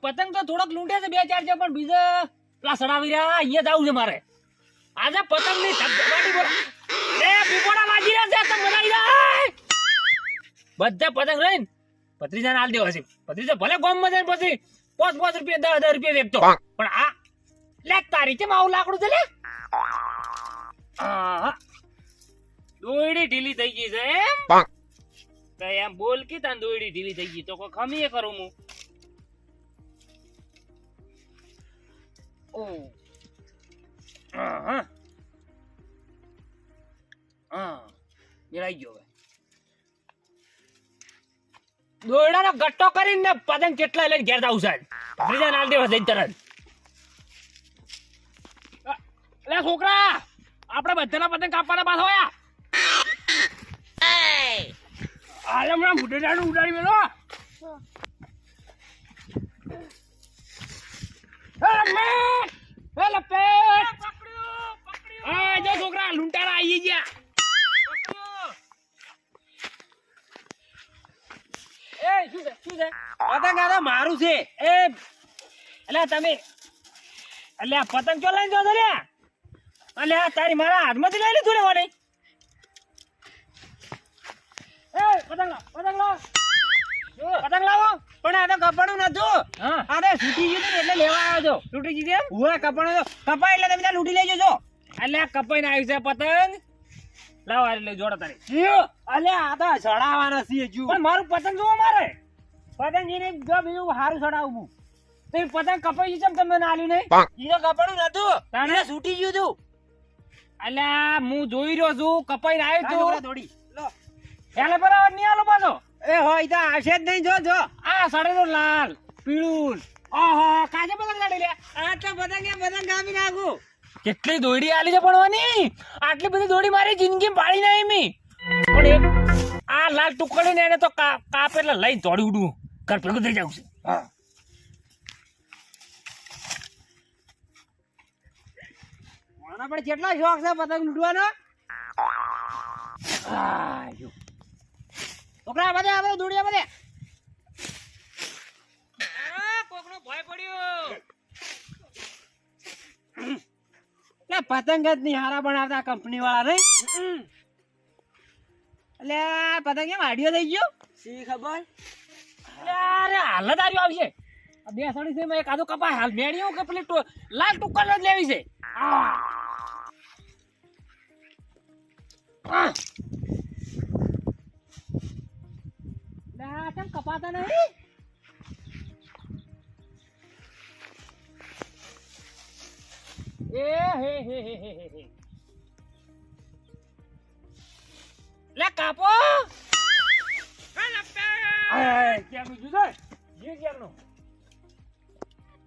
પતંગ તો થોડોક લૂંટે છે બે, ચાર છે, પણ બીજા પેલા સડાવી રહ્યા અહીંયા જવું છે મારે. આજે પતંગની ધબધબાટી બોલા એ પીપોડા વાજી રહ્યા છે તો મનાઈ જાય. બધા પતંગ લઈને ભત્રીજાને હાલ દેવા છે. ભત્રીજા ભલે ગોમમાં જાય પછી પાંચ પાંચ રૂપિયા, દસ હજાર રૂપિયા વેચતો. પણ આ લેખ તારી કેમ આવું લાકડું છે, લે? આહા. દોયડી ઢીલી થઈ ગઈ છે એમ? તો એમ બોલ કે તાન દોયડી ઢીલી થઈ ગઈ? તો કોઈ ખમીએ કરું હું. ઓ. હા ગયો હવે. દોયડાનો ગટ્ટો કરીને પતંગ કેટલા લઈને ઘેર જાવ સાહેબ? બીજા નાલ દેવા જઈને તરત. છોકરા આપણે બધાના પતંગ કાપવાના પાછો હોયા? હાલ હમણાં ભૂટેટાનું ઉડાડી મેલો. છોકરા લૂંટારા આવી ગયા. એ શું છે? શું છે? પતંગ આ મારું છે. એ એટલે તમે એટલે પતંગ ચો લઈને જો લે એટલે તારી મારા હાથમાંથી લઈ લીધું ને એ પતંગ પતંગ લાવ. પતંગ લાવો. પણ આ તો કપાણું નતું હા. છૂટી ગયું ને એટલે લેવા આવ્યો છો તૂટી ગઈ કેમ હુએ કપાણું કપાય એટલે તમે ત્યાં લઈ જજો એટલે કપાઈને આવી છે પતંગ. લાવો આ એટલે જોડો તારી. અલે આ તો ચડાવવાના છીએ જુ. પણ મારું પતંગ જોવો મારે. પતંગ એને જો બીજું તો એ પતંગ કપાઈ ગયું છે તમને મને આલ્યું નહીં? ઈ તો નતું? છૂટી ગયું તું. અલ્યા હું જોઈ રહ્યો છું. કપાઈને આવ્યો છું થોડી લો એટલે બરાબર નહીં આલો પાછો. એ હોય તો આવશે જ નહીં જો જો. આ સાડેલો લાલ પીળું. ઓહો કાજે પતંગ કાઢી લે. આ તો પતંગ એ પતંગ કાપી નાખું. કેટલી દોડી આલી છે ભણવાની? આટલી બધી દોડી મારી જિંદગી પાડી નહીં મી. પણ એક આ લાલ ટુકડી ને એને તો કાપ એટલે લઈ દોડી ઉડું ઘર ભેગું થઈ જાવ છે. હા. પણ કેટલા શોખ છે પતંગ લૂંટવાનો? આયો. છોકરા બધે આપણે દોડીએ બધે કોકનો ભય પડ્યો. એટલે પતંગ જ નહીં હારા બનાવતા કંપની વાળા નહીં એટલે આ પતંગ એમ આડિયો થઈ ગયો? શી ખબર? અરે હાલત આવ્યો આવશે. આ બે સડી છે મેં કાદો કપાય હાલ મેળ્યો કે પેલી લાલ ટુકડ જ લેવી છે. આ. કપાતા નહીં એ હે હે હે હે હે હે. લે કાપો આય, ક્યાંનું જુદો? જે?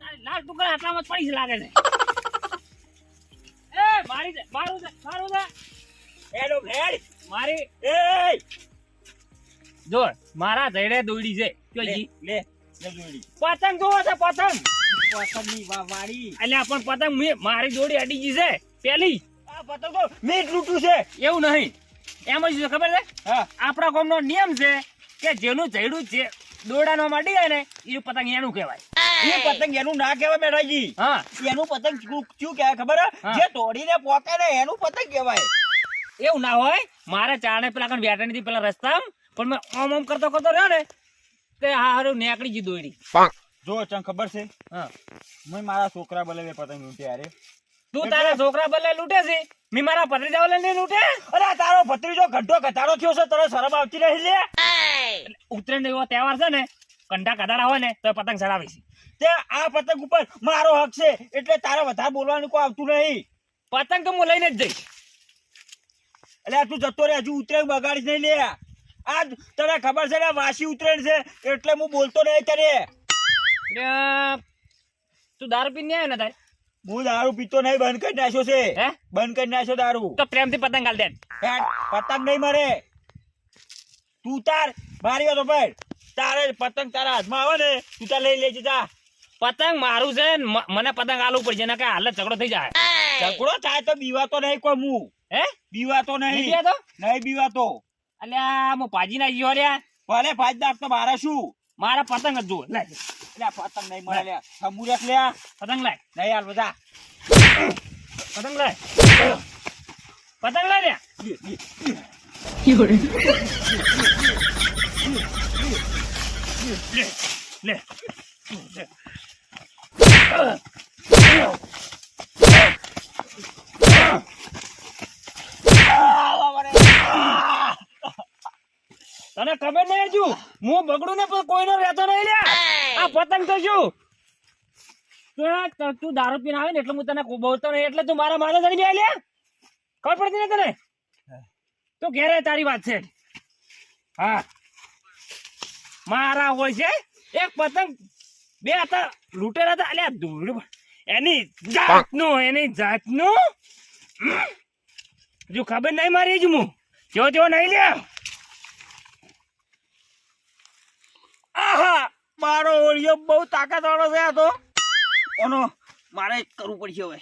તારી લાલ ટુકડા આટલામાં પડી લાગે છે એ મારી છે મારું છે મારું છે હેડો હેડ મારી એ જો મારા જડે દોડી છે. લે દોડી પતંગ જોવો છે પતંગ. પતંગની વા- વાળી એટલે પણ પતંગ મેં- મારી જોડી અડી ગઈ છે પેલી. આ પતંગ તો મીઠ લૂંટું છે. એવું નહીં. એમ જ ખબર છે? આપણા ગામનો નિયમ છે કે જેનું જઈડું છે દોડાનો માટી જાય ને એ પતંગ એનું કહેવાય. એ પતંગ એનું ના કહેવાય મેઠાજી હા. એનું પતંગ શું કહેવાય ખબર? જે તોડીને પોકે ને એનું પતંગ કહેવાય. એવું ના હોય. મારે ચાણે પેલા કણ બેઠા નથી પેલા રસ્તા પણ મેં ઓમ ઓમ કરતો કરતો રહ્યો ને તે હારું નીકળી ગઈ દોડી જો ચમ ખબર છે? હા. મેં મારા છોકરા બલે પતંગ લૂંટી અરે તું તારા છોકરા બલે લૂંટે છે? મેં મારા ભત્રીજા બલે નહીં લૂંટે? અરે તારો ભત્રીજો ગઢો ઘટાડો થયો છે તને શરમ આવતી રહી લે ઉત્તરાયણ એવો તહેવાર છે ને કંડા કદાડા હોય ને તો પતંગ ચડાવી છે. તે આ પતંગ ઉપર મારો હક છે એટલે તારે વધારે બોલવાનું કોઈ આવતું નહીં. પતંગ તો હું લઈને જ જઈશ. એટલે તું જતો રે હજુ ઉતરાયણ બગાડીશ નહીં લે. આ તને ખબર છે ને વાસી ઉતરાયણ છે એટલે હું બોલતો નહીં તને. તું દારૂ પીને આવ્યો ને તારે? હું દારૂ પીતો નહીં બંધ કરી નાખ્યો છે. હે? બંધ કરી નાખ્યો દારૂ. તો પ્રેમથી પતંગ હાલ દે. પતંગ નહીં મરે. તું તાર મારી વાતો ભાઈ તારે પતંગ તારા હાથમાં આવે ને તું તાર લઈ લેજે જા. પતંગ મારું છે ને મને પતંગ આલવું પડશે ને કે હાલ ઝઘડો થઈ જાય. ઝઘડો થાય તો બીવા તો નહીં કોઈ હું હે? બીવા તો નહીં નહીં નહીં બીવા તો અલ્યા મો ભાજી ના ગયો રે ભલે નાખ તો મારે શું? મારા પતંગ જ જો લે લે પતંગ નહીં મળે લે સમુરસ લ્યા પતંગ લાય. નહીં આલ બધા. પતંગ લાય. પતંગ લાય લ્યા. લે. લે લે તને ખબર નહીં હજુ હું બગડું ને પણ કોઈનો રહેતો નહીં લે આ પતંગ તો શું? તું તું- તું દારૂ પીને આવે ને એટલે હું તને બોલતો નહીં એટલે તું મારા માથે ચડી જાય લે ખબર પડતી ને તને? તું ઘેરે તારી વાત છે. હા. મારા હોય છે એક પતંગ બે હતા લૂંટેલા હતા. અલ્યા ધૂળ એની જાતનું એની જાતનું. જો ખબર નહીં મારી જ હું. જો જો નહીં લે આહા મારો ઓળિયો બહુ તાકાત વાળો છે આ તો. ઓનો મારે કરવું પડશે હવે.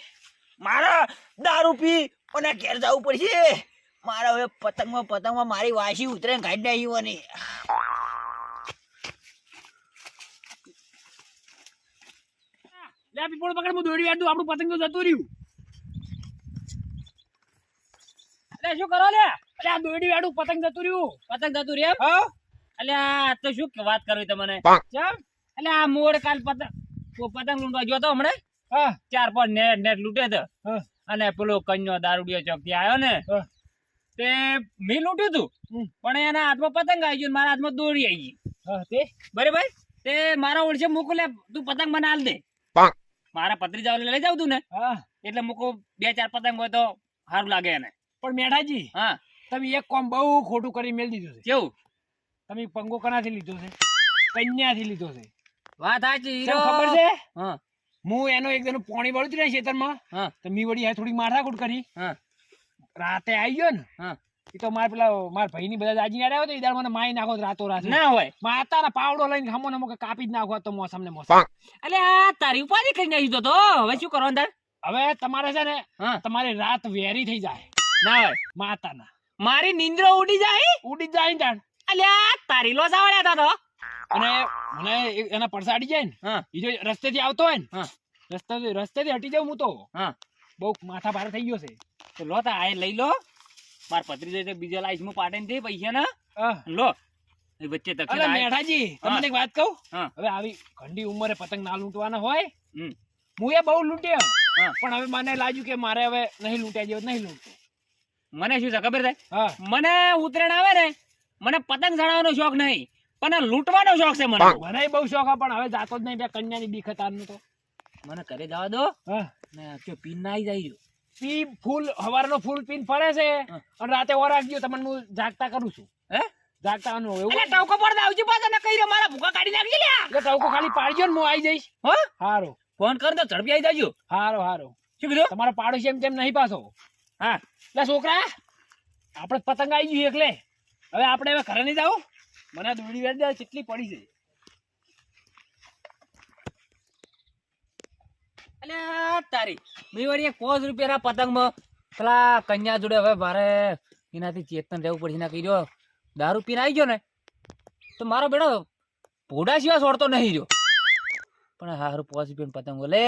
મારે દારૂ પી અને ઘેર જવું પડશે. મારે હવે પતંગમાં પતંગમાં મારી વાસી ઉતરે કાઢી નાખી લે પીપળો પકડ હું દોડી વાળું આપણું પતંગ તો જતું રહ્યું. અરે શું કરો લે? અરે આ દોડી વાળું પતંગ જતું રહ્યું પતંગ જતું રહ્યું. હા? અલે આ તો શું કે વાત કરવી તમને? ચમ. અલે આ મોડ કાલ પતંગ પતંગ લૂંટવા ગયો તો હમણે? હા. ચાર પાંચ નેટ નેટ લૂંટે તો. અને પેલો કન્યો દારૂડિયો ચોકથી આવ્યો ને તે મેં લૂંટ્યું તું? પણ એના હાથમાં પતંગ આવી ગયું ને મારા હાથમાં દોરી આવી ગઈ. હા તે? બરાબર? તે મારા ઓળશે મોકલે તું પતંગ મને હાલ દે. મારા પત્રીજા લઈ જાવ તું ને એટલે મૂકો બે ચાર પતંગ હોય તો સારું લાગે એને. પણ મેઢાજી હા. તમે એક કોમ બહુ ખોટું કરી મેળ દીધું છે. કેવું? તમે પંગો કનાથી લીધો છે? કન્યાથી લીધો છે? વાત સાચી ખબર છે? હા. હું એનો એક દિન પાણી વાળું ને ખેતરમાં. હા. તો મી વળી આ થોડીક માથાકૂટ કરી. હા. રાતે આવી ગયો ને હા. એ તો મારા પેલા મારા ભાઈ ની બધા દાજી આવ્યો તો ઈદાર મને માઈ નાખો રાતો રાત. ના હોય. માતા ના પાવડો લઈને ખમો નમો કાપી જ નાખો તો મોસમ ને મોસમ એટલે આ તારી ઉપાધિ કરી નાખી તો હવે શું કરો અંદર? હવે તમારે છે ને હા. તમારી રાત વેરી થઈ જાય. ના હોય. માતાના. મારી નિંદ્રો ઉડી જાય? ઉડી જાય ને તાણ અલ્યા તારી લો સાવડ્યા તા તો. અને મને એના પડસાડી જાય ને હા. એ જો રસ્તેથી આવતો હોય ને હા. રસ્તે રસ્તેથી હટી જાઉં હું તો. હા. બહુ માથા ભારે થઈ ગયો છે. તો લો તા આ લઈ લો. માર પત્રી જાય બીજા લાઈસમાં પાટે ને પૈસા ના. લો. એ વચ્ચે અરે મેઠાજી તમને એક વાત કહું? હવે આવી ઘંડી ઉંમરે પતંગ ના લૂંટવાના હોય હમ. હું એ બહુ લૂંટ્યો હા. પણ હવે મને લાગ્યું કે મારે હવે નહીં લૂંટ્યા જેવું નહીં લૂંટવું. મને શું છે ખબર છે? મને ઉતરેણ આવે ને મને પતંગ ચડાવવાનો શોખ નહીં પણ લૂંટવાનો શોખ છે મને. મને બહુ શોખ હા, પણ હવે જાતો જ નહીં બે કન્યાની બીખ તારનું તો. મને ઘરે જવા દો. ને જો પીન ના આવી જાય. પી ફૂલ હવારનો ફૂલ પીન ફરે છે. અને રાતે ઓરાક ગયો તમને હું જાગતા કરું છું. હે? જાગતા એવું. એટલે ટવકો પર આવજી પાછા ને કઈ મારા ભૂકા કાઢી નાખી લ્યા. એટલે ટવકો ખાલી પાડજો ને હું આવી જઈશ. હો? હારો. ફોન કર તો ઝડપી આવી જાજો. હારો હારો. શું કીધું? તમારો પાડોશી એમ તેમ નહીં પાછો? હા. એટલે છોકરા. આપણે પતંગ આવી ગયું એકલે. હવે આપણે હવે ઘરે નહીં જાવ મને દોડી વેચ દે કેટલી પડી છે અલ્યા તારી. મેં વળી એક પાંચ રૂપિયાના પતંગમાં પેલા કન્યા જોડે હવે મારે એનાથી ચેતન રહેવું પડશે. ના કીધો દારૂ પીને આવી ગયો ને, તો મારો બેડો ભોડા સિવાય છોડતો નહીં જો પણ હારું પાંચ રૂપિયા પતંગ લે.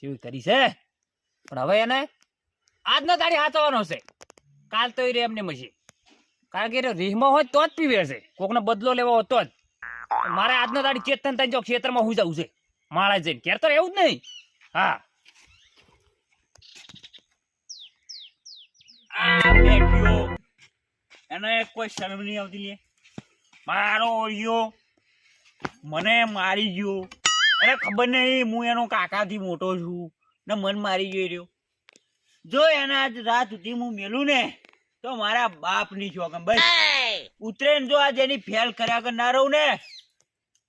જેવી કરી છે પણ હવે એને આજનો તારી હાથવાનો છે. કાલ તો રે એમને મશી કારણ કે રીહમાં હોય તો જ પીવે છે. કોકનો બદલો લેવો હોય તો જ. મારે આજનો તારી ચેતન તને જો ક્ષેત્રમાં હું જવું છે. માળા જઈને. ક્યારે તો એવું જ નહીં. હા. એને કોઈ શરમ નહીં આવતી લે. મારો ઓળિયો. મને મારી ગયો. એને ખબર નહીં, હું એનો કાકાથી મોટો છું. ને મન મારી ગયો રહ્યો. જો એના રાત સુધી હું મેલું ને તો મારા બાપની જોગમ બસ. ઉતરે જો આજ એની ફેલ કર્યા વગર ના રહું ને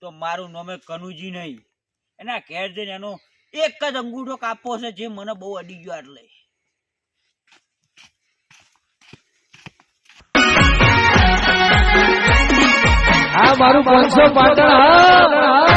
તો મારું નામે કનુજી નહીં. એના ઘેર જઈને એનો એક જ અંગૂઠો કાપવો છે જે મને બહુ અડી ગયો એટલે. આ મારું પાંચસો પાટણ હા.